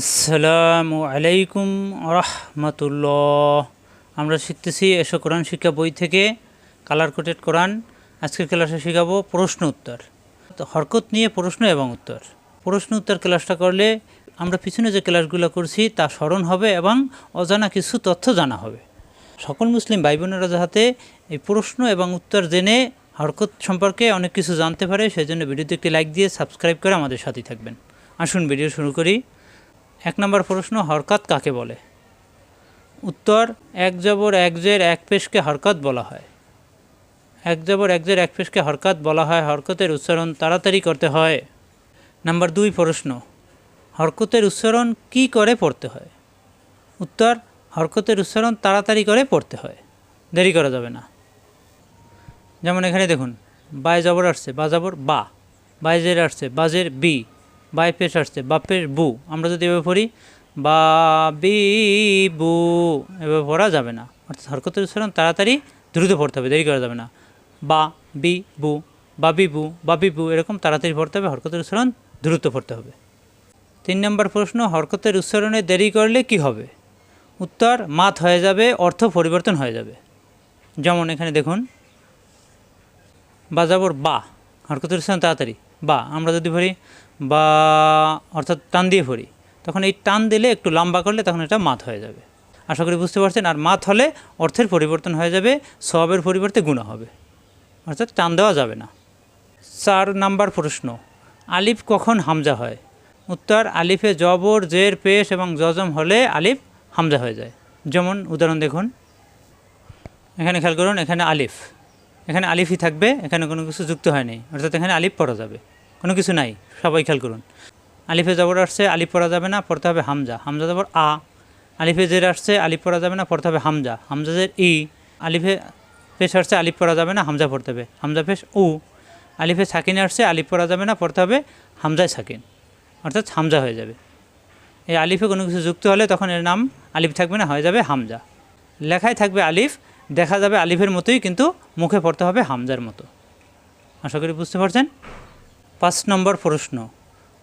আসসালামু আলাইকুম রহমতুল্লাহ। আমরা শিখতেছি, এসো কোরআন শিক্ষা বই থেকে কালার কোটেড কোরআন। আজকের ক্লাসে শেখাবো প্রশ্ন উত্তর। তো হরকত নিয়ে প্রশ্ন এবং উত্তর। প্রশ্ন উত্তর ক্লাসটা করলে আমরা পিছনে যে ক্লাসগুলো করছি, তা স্মরণ হবে এবং অজানা কিছু তথ্য জানা হবে। সকল মুসলিম ভাই বোনেরা যাতে এই প্রশ্ন এবং উত্তর জেনে হরকত সম্পর্কে অনেক কিছু জানতে পারে, সেই জন্য ভিডিওতে একটি লাইক দিয়ে সাবস্ক্রাইব করে আমাদের সাথেই থাকবেন। আসুন, ভিডিও শুরু করি। এক নম্বর প্রশ্ন, হরকত কাকে বলে? উত্তর, এক জবর এক জের এক পেশকে হরকত বলা হয়। এক জবর এক জের এক পেশকে হরকত বলা হয়, হরকতের উচ্চারণ তাড়াতাড়ি করতে হয়। নাম্বার দুই প্রশ্ন, হরকতের উচ্চারণ কি করে পড়তে হয়? উত্তর, হরকতের উচ্চারণ তাড়াতাড়ি করে পড়তে হয়। দেরি করা যাবে না। যেমন এখানে দেখুন, বাই জবর আসছে, বা জবর বা বাইজের আসছে বাজের বি। বাই পেশ আসছে, বাপের বু আমরা যদি এভাবে পড়ি বা বি বু, এভাবে পড়া যাবে না। অর্থাৎ হরকতের উচ্চারণ তাড়াতাড়ি দ্রুত পড়তে হবে, দেরি করা যাবে না। বা, বি, বু, বাবি বু বাবি বু, এরকম তাড়াতাড়ি পড়তে হবে, হরকতের উচ্চারণ দ্রুত পড়তে হবে। তিন নম্বর প্রশ্ন, হরকতের উচ্চারণে দেরি করলে কি হবে? উত্তর, মাত হয়ে যাবে, অর্থ পরিবর্তন হয়ে যাবে। যেমন এখানে দেখুন, বাজাবর বা, হরকতের উচ্চারণ তাড়াতাড়ি, বা, আমরা যদি পড়ি বা অর্থাৎ টান দিয়ে পড়ি তখন এই টান দিলে একটু লম্বা করলে তখন এটা মাত হয়ে যাবে। আশা করি বুঝতে পারছেন? আর মাত হলে অর্থের পরিবর্তন হয়ে যাবে সবের পরিবর্তে গুণা হবে। অর্থাৎ টান দেওয়া যাবে না। চার নাম্বার প্রশ্ন, আলিফ কখন হামজা হয়? উত্তর, আলিফে জবর, জের, পেশ এবং জজম হলে আলিফ হামজা হয়ে যায়। যেমন উদাহরণ দেখুন। এখানে খেয়াল করুন, এখানে আলিফ। এখানে আলিফই থাকবে, এখানে কোনো কিছু যুক্ত হয়নি। অর্থাৎ এখানে আলিফ পড়া যাবে। কোনো কিছু নাই, সবাই খেয়াল করুন। আলিফে জবর আসছে, আলিফ পড়া যাবে না, পড়তে হবে হামজা। হামজা জবর আ, আলিফে জের আসছে, আলিফ পড়া যাবে না, পড়তে হবে হামজা। হামজা জের ই, আলিফে পেশ আসছে, আলিফ পড়া যাবে না, হামজা পড়তে হবে। হামজা পেশ উ, আলিফে সাকিনে আসছে, আলিফ পড়া যাবে না, পড়তে হবে হামজায় সাকিন। অর্থাৎ হামজা হয়ে যাবে। এই আলিফে কোনো কিছু যুক্ত হলে তখন এর নাম আলিফ থাকবে না, হয়ে যাবে হামজা। লেখায় থাকবে আলিফ, দেখা যাবে আলিফের মতোই, কিন্তু মুখে পড়তে হবে হামজার মতো। আশা করি বুঝতে পারছেন? পাঁচ নম্বর প্রশ্ন,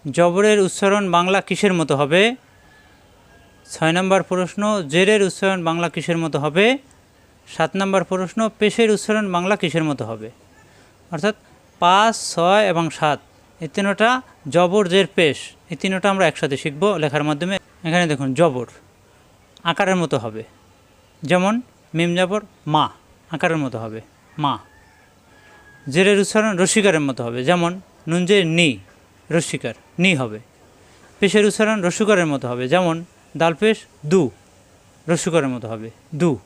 জবরের উচ্চারণ বাংলা কিসের মতো হবে? ছয় নম্বর প্রশ্ন, জেরের উচ্চারণ বাংলা কিসের মতো হবে? সাত নম্বর প্রশ্ন, পেশের উচ্চারণ বাংলা কিসের মতো হবে? অর্থাৎ পাঁচ, ছয় এবং সাত, এই তিনোটা জবর, জের, পেশ, এই তিনোটা আমরা একসাথে শিখব লেখার মাধ্যমে। এখানে দেখুন, জবর আকারের মতো হবে। যেমন, মিম জবর মা, আকারের মতো হবে, মা। জেরের উচ্চারণ রসিকারের মতো হবে। যেমন নুনজে নি রসিকার নি হবে। পেশের উচ্চারণ রসুকারের মতো হবে, যেমন দালপেশ দু রসুকারের মতো হবে, দু।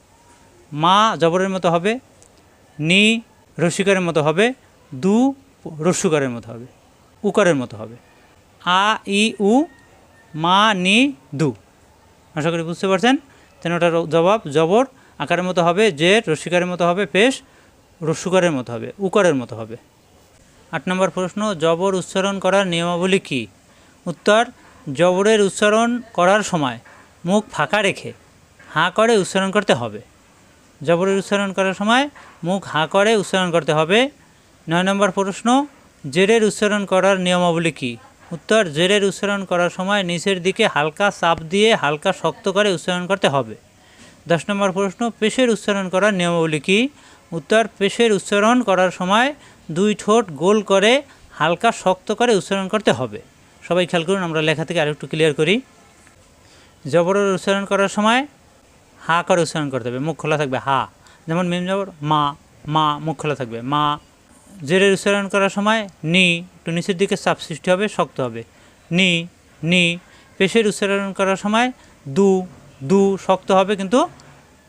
মা জবরের মতো হবে, নি রসিকারের মতো হবে, দু রসুকারের মতো হবে, উকারের মতো হবে। আ, ই, উ, মা, নি, দু। আশা করি বুঝতে পারছেন? তেন ওটার জবাব জবর, আকারের মতো হবে যে রসিকারের মতো হবে, পেশ রসুকারের মতো হবে, উকারের মতো হবে। আট নম্বর প্রশ্ন, জবর উচ্চারণ করার নিয়মাবলী কী? উত্তর, জবরের উচ্চারণ করার সময় মুখ ফাঁকা রেখে হাঁ করে উচ্চারণ করতে হবে। জবরের উচ্চারণ করার সময় মুখ হাঁ করে উচ্চারণ করতে হবে। নয় নম্বর প্রশ্ন, জেরের উচ্চারণ করার নিয়মাবলী কী? উত্তর, জেরের উচ্চারণ করার সময় নিচের দিকে হালকা চাপ দিয়ে হালকা শক্ত করে উচ্চারণ করতে হবে। দশ নম্বর প্রশ্ন, পেশের উচ্চারণ করার নিয়মাবলী কী? উত্তর, পেশের উচ্চারণ করার সময় দুই ঠোঁট গোল করে হালকা শক্ত করে উচ্চারণ করতে হবে। সবাই খেয়াল করুন, আমরা লেখা থেকে আরেকটু ক্লিয়ার করি। জবরের উচ্চারণ করার সময় হা করে উচ্চারণ করতে হবে, মুখ খোলা থাকবে, হা। যেমন মিম জবর, মা মা, মুখ খোলা থাকবে, মা। জেরের উচ্চারণ করার সময় নি, একটু নিচের দিকে চাপ সৃষ্টি হবে, শক্ত হবে। নি নি। পেশের উচ্চারণ করার সময় দু দু শক্ত হবে, কিন্তু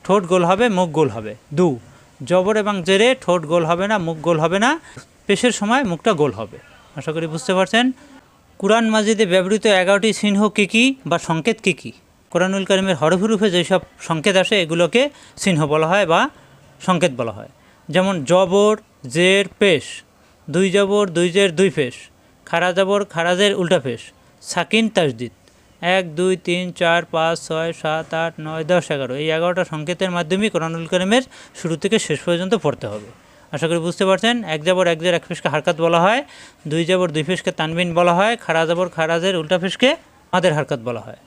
ঠোঁট গোল হবে, মুখ গোল হবে। দু। জবর এবং জেরে ঠোঁট গোল হবে না, মুখ গোল হবে না, পেশের সময় মুখটা গোল হবে। আশা করি বুঝতে পারছেন। কোরআন মাজিদে ব্যবহৃত এগারোটি চিহ্ন কী কী বা সংকেত কী কী? কোরআনুল করিমের হরফুরুফে যেসব সংকেত আসে, এগুলোকে চিহ্ন বলা হয় বা সংকেত বলা হয়। যেমন জবর, জের, পেশ। দুই জবর, দুই জের, দুই পেশ। খারা জবর খারাজের উল্টা পেশ। সাকিন, তাজদিদ। এক, দুই, তিন, চার, পাঁচ, ছয়, সাত, আট, নয়, দশ, এগারো। এই এগারোটা সংকেতের মাধ্যমেই কোরআনুল করিমের শুরু থেকে শেষ পর্যন্ত পড়তে হবে। আশা করি বুঝতে পারছেন, এক জাবর, এক জের, এক ফেসকে হারকাত বলা হয়, দুই জাবর, দুই ফেসকে তানবিন বলা হয় খারা জাবর খারাজের উল্টা ফেসকে মাদের হারকত বলা হয়।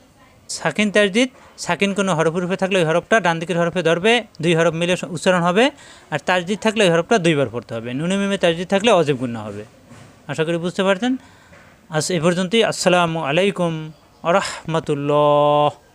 সাকিন তাজদিদ সাকিন কোনো হরফ রূপে থাকলে ওই হরফটা ডান দিকের হরফে ধরবে, দুই হরফ মিলে উচ্চারণ হবে, আর তাজদিদ থাকলে ওই হরফটা দুইবার পড়তে হবে। নুনে মিমে তাজদিদ থাকলে অজীব গুণা হবে। আশা করি বুঝতে পারতেন আজ এ পর্যন্তই, আসসালামু আলাইকুম। রহমতুল্লাহ।